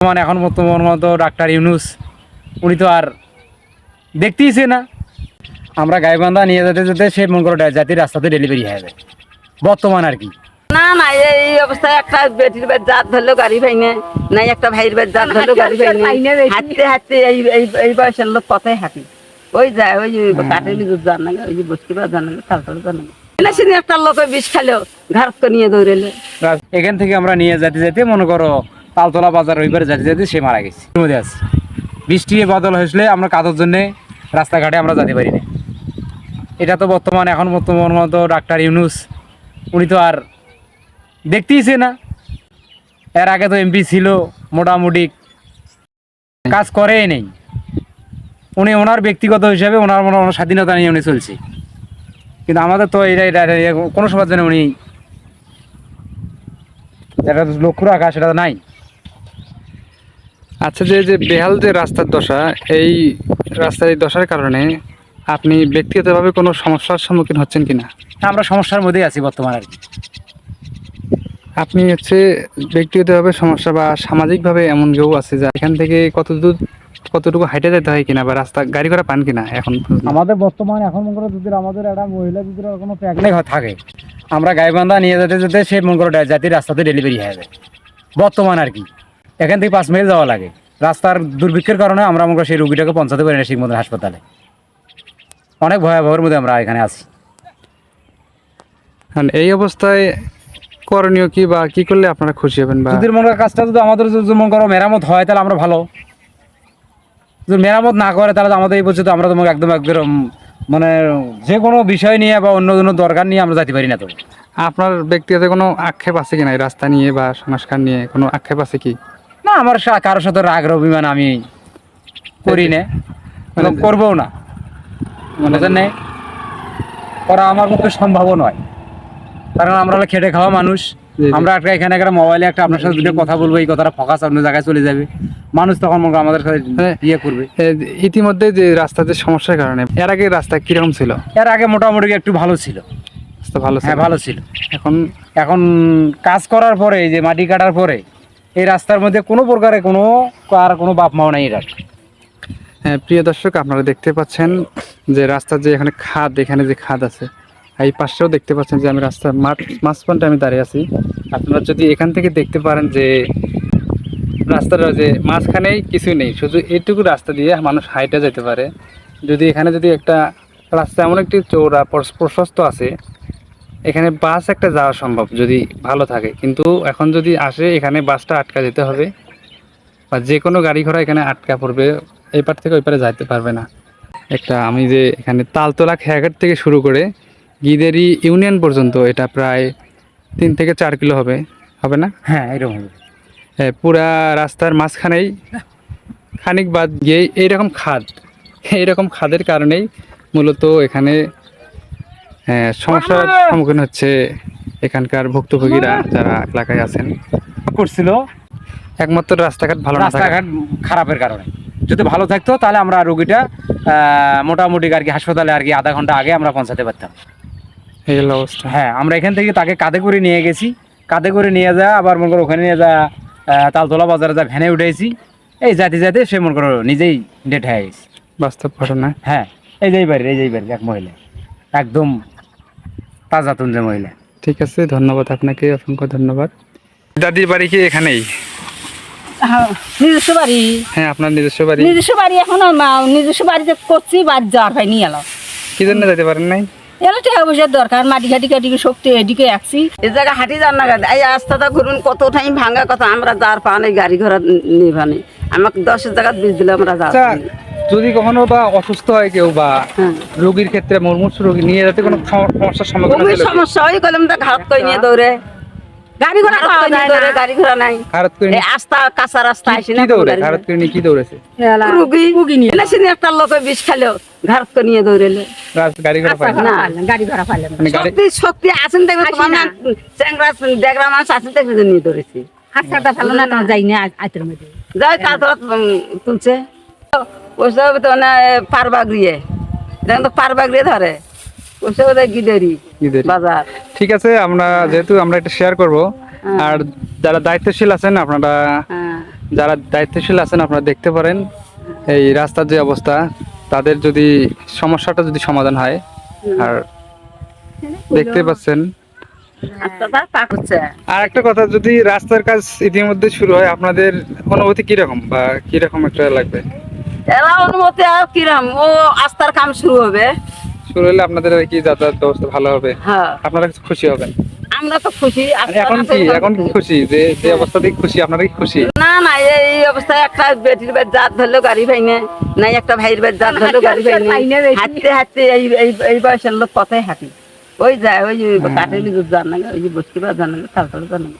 বর্তমান এখন বর্তমান মতো ডাক্তার ইউনুস উনি তো আর দেখতেইছে না। আমরা গাইবান্ধা নিয়ে যেতে যেতে সে মন করো জাতির রাস্তাতে ডেলিভারি হয়ে যায়। বর্তমান আর কি। না না এই- অবস্থায় একটা বেটির বেদ জাত ধরলো গাড়ি নাই একটা ভাইয়ের বেদ জাত ধরলো গাড়ি হাঁটতে হাঁটতে এই এই বয়সের লোক কথাই হাঁটি। ওই যায় ওই জান না ওই বসতে পারে জান না তাল তাল জান না না সেদিন একটা লোক বিষ খালো ঘাট নিয়ে দৌড়েলে এখান থেকে আমরা নিয়ে যেতে যেতে মনে করো তালতলা বাজার ওইবারে যেতে যেতে সে মারা গেছে। মধ্যে আছে। বৃষ্টি বদল হয়েছিল, আমরা কাজের জন্য রাস্তাঘাটে আমরা যেতে পারি না এটা তো বর্তমান এখন বর্তমান মতো ডাক্তার ইউনুস, উনি তো আর দেখতেইছে না। এর আগে তো এমপি ছিল, মোটামুটি কাজ করেই নেই। উনি ওনার ব্যক্তিগত হিসাবে ওনার মনে ওনার স্বাধীনতা নিয়ে উনি চলছে। কিন্তু আমাদের তো এটা এটা এটা কোনো সময় জন্য উনি যেটা লক্ষ্য রাখা, সেটা তো নাই। আচ্ছা যে যে বেহাল যে রাস্তার দশা এই রাস্তার এই দশার কারণে আপনি ব্যক্তিগতভাবে কোনো সমস্যার সম্মুখীন হচ্ছেন কিনা? আমরা সমস্যার মধ্যেই আছি বর্তমানে আর কি। আপনি হচ্ছে ব্যক্তিগতভাবে সমস্যা বা সামাজিকভাবে এমন কেউ আছে যা এখান থেকে কত দূর কতটুকু হাইটে যেতে হয় কিনা বা রাস্তা গাড়ি ঘোড়া পান কিনা এখন আমাদের বর্তমানে এখন মনে করো যদি আমাদের একটা মহিলা যদি কোনো প্যাকেট থাকে আমরা গাইবান্ধা নিয়ে যেতে যেতে সে মনে করো জাতির রাস্তাতে ডেলিভারি হয়ে যায়। বর্তমান আর কি। এখান থেকে পাঁচ মাইল যাওয়া লাগে। রাস্তার দুর্ভিক্ষের কারণে আমরা করো সেই রুগীটাকে পৌঁছাতে পারি না ঠিক মতো হাসপাতালে। অনেক ভয়াবহের মধ্যে আমরা এখানে আছি। এই অবস্থায় করণীয় কি বা কি করলে আপনারা খুশি হবেন বা? যদি মনে কাজটা যদি আমাদের যদি মনে করো মেরামত হয় তাহলে আমরা ভালো। যদি মেরামত না করে তাহলে আমাদের এই পর্যন্ত আমরা তোমাকে একদম একদম মানে যে কোনো বিষয় নিয়ে বা অন্য কোনো দরকার নিয়ে আমরা যেতে পারি না তো। আপনার ব্যক্তিগত কোনো আক্ষেপ আছে কিনা এই রাস্তা নিয়ে বা সংস্কার নিয়ে? কোনো আক্ষেপ আছে কি? না আমার কারোর সাথে রাগ অভিমান আমি করি না। এবং করবও না। মানে নেই করা আমার পক্ষে সম্ভবও নয়। কারণ আমরা হলো খেটে খাওয়া মানুষ। আমরা একটা এখানে একটা মোবাইলে একটা আপনার সাথে দুটো কথা বলব এই কথাটা ফোকাস অন্য জায়গায় চলে যাবে। মানুষ তখন মনে আমাদের সাথে হ্যাঁ। ইয়ে করবে। ইতিমধ্যে যে রাস্তাতে সমস্যার কারণে এর আগে রাস্তা কীরকম ছিল? এর আগে মোটামুটি একটু ভালো ছিল। ভালো ছিল। হ্যাঁ ভালো ছিল। এখন এখন কাজ করার পরে যে মাটি কাটার পরে এই রাস্তার মধ্যে কোনো প্রকারে কোনো আর কোনো বাপ মাও নাই এটা হ্যাঁ, প্রিয় দর্শক আপনারা দেখতে পাচ্ছেন যে রাস্তার যে এখানে খাদ এখানে যে খাদ আছে এই পাশেও দেখতে পাচ্ছেন যে আমি রাস্তার মাঠ মাঝখানটা আমি দাঁড়িয়ে আছি। আপনারা যদি এখান থেকে দেখতে পারেন যে রাস্তার যে মাঝখানেই কিছু নেই শুধু এইটুকু রাস্তা দিয়ে মানুষ হাইটে যেতে পারে। যদি এখানে যদি একটা রাস্তা এমন একটি চৌড়া প্রশস্ত আছে এখানে বাস একটা যাওয়া সম্ভব যদি ভালো থাকে। কিন্তু এখন যদি আসে এখানে বাসটা আটকা যেতে হবে। বা যে কোনো গাড়ি ঘোড়া এখানে আটকা পড়বে এই পার থেকে ওই পারে যাইতে পারবে না। একটা আমি যে এখানে তালতলা খেয়াঘাট থেকে শুরু করে গিদেরি ইউনিয়ন পর্যন্ত এটা প্রায় তিন থেকে চার কিলো হবে। হবে না? হ্যাঁ এরকম হবে। এ, পুরা রাস্তার মাঝখানেই খানিক বাদ গিয়ে এইরকম খাদ। এইরকম খাদের কারণেই মূলত এখানে সমস্যার সম্মুখীন হচ্ছে এখানকার ভুক্তভোগীরা যারা এলাকায় আছেন। করছিল। একমাত্র রাস্তাঘাট ভালো রাস্তাঘাট খারাপের কারণে। যদি ভালো থাকতো তাহলে আমরা রোগীটা মোটামুটি আর কি হাসপাতালে আর কি আধা ঘণ্টা আগে আমরা পৌঁছাতে পারতাম। এই অবস্থা। হ্যাঁ আমরা এখান থেকে তাকে কাঁধে করে নিয়ে গেছি। কাঁধে করে নিয়ে যা আবার মনে করো ওখানে নিয়ে যা তালতলা বাজারে যা ভ্যানে উঠেছি। এই যাতে যাতে সে মনে করো নিজেই ডেট হয়ে গেছে। বাস্তব ঘটনা। হ্যাঁ এই যেই বাড়ি এই যেই বাড়ি এক মহিলা। একদম তাজা তুঞ্জে মহিলা। ঠিক আছে ধন্যবাদ আপনাকে অসংখ্য ধন্যবাদ। দাদির বাড়ি কি এখানেই? হ্যাঁ, নিজস্ব বাড়ি। হ্যাঁ আপনার নিজস্ব বাড়ি। নিজস্ব বাড়ি এখনও মা- নিজস্ব বাড়িতে করছি বাদ যাওয়ার হয়নি এলো। কি জন্য যেতে পারেন নাই? এলো টাকা পয়সার দরকার মাটি ঘাটি শক্তি এদিকে আসছি এ জায়গা হাঁটি যান না গাড়ি এই রাস্তাটা ঘুরুন কত টাইম ভাঙা কথা আমরা যার পা নেই গাড়ি ঘোড়া আমাকে দশের জায়গা বিষ দিলে আমরা যাওয়া যদি কখনো বা অসুস্থ হয় কেউ বা হ্যাঁ। রোগীর ক্ষেত্রে মুমূর্ষ রোগী নিয়ে যেতে কোনো সম- সমস্যার সম্মুখীন কি? সমস্যা। হয় কলম তা ঘাট কই নিয়ে দৌড়ে। গাড়ি ঘোড়া পাওয়া যায় না। গাড়ি ঘোড়া নাই। ভারত করে এই আস্তা কাঁচা রাস্তা আসি কি না দৌড়ে? গাড়ি ভারত করে নিয়ে কি দৌড়েছে? রুগী। রুগী নিয়ে এলা সেদিন একটা লোক বিষ খালো ঘাট করে নিয়ে দৌড়েলে। গাড়ি ঘোড়া পায় না না গাড়ি ঘোড়া পাইলাম। মানে গাড়ি শক্তি শক্তি আছেন দেখবে তোমার না। চ্যাংরা ডেগরা মাছ আছেন দেখবে যে নিয়ে দৌড়েছি। হাতটা ফেলো না যাই না আইতের মধ্যে। যাই তারপর তুলছে। ওসব তো না পারবা গিয়ে দেখেন তো পারবা গিয়ে ধরে। ওসব গিদেরি। বাজার। ঠিক আছে আমরা যেহেতু আমরা এটা শেয়ার করব আর যারা দায়িত্বশীল আছেন আপনারা হ্যাঁ। যারা দায়িত্বশীল আছেন আপনারা দেখতে পারেন এই রাস্তার যে অবস্থা তাদের যদি সমস্যাটা যদি সমাধান হয় আর দেখতে পাচ্ছেন। হচ্ছে। আর একটা কথা যদি রাস্তার কাজ ইতিমধ্যে শুরু হয় আপনাদের অনুভূতি কীরকম বা কীরকম একটা লাগবে? এরা অনুমতি আর কিরম? ও আস্তার কাম শুরু হবে। শুরু হলে আপনাদের কি যাতায়াত ব্যবস্থা ভালো হবে। হ্যাঁ। আপনারা খুশি হবেন? আমরা তো খুশি মানে এখন কি? এখন কি খুশি। যে যে অবস্থা থেকে খুশি আপনারা কি খুশি? না না এই অবস্থায় একটা বেটির বেদ জাত ধরলো গাড়ি পাইনে নাই একটা ভাইয়ের বেদ জাত ধরলো গাড়ি হাঁটতে হাঁটতে হাঁটতে হাঁটতে এই এই এই বয়সের লোক পথে হাঁটি। ওই যায় ওই কাঠের জান না ওই বসতে পার জান না তারপরে জান না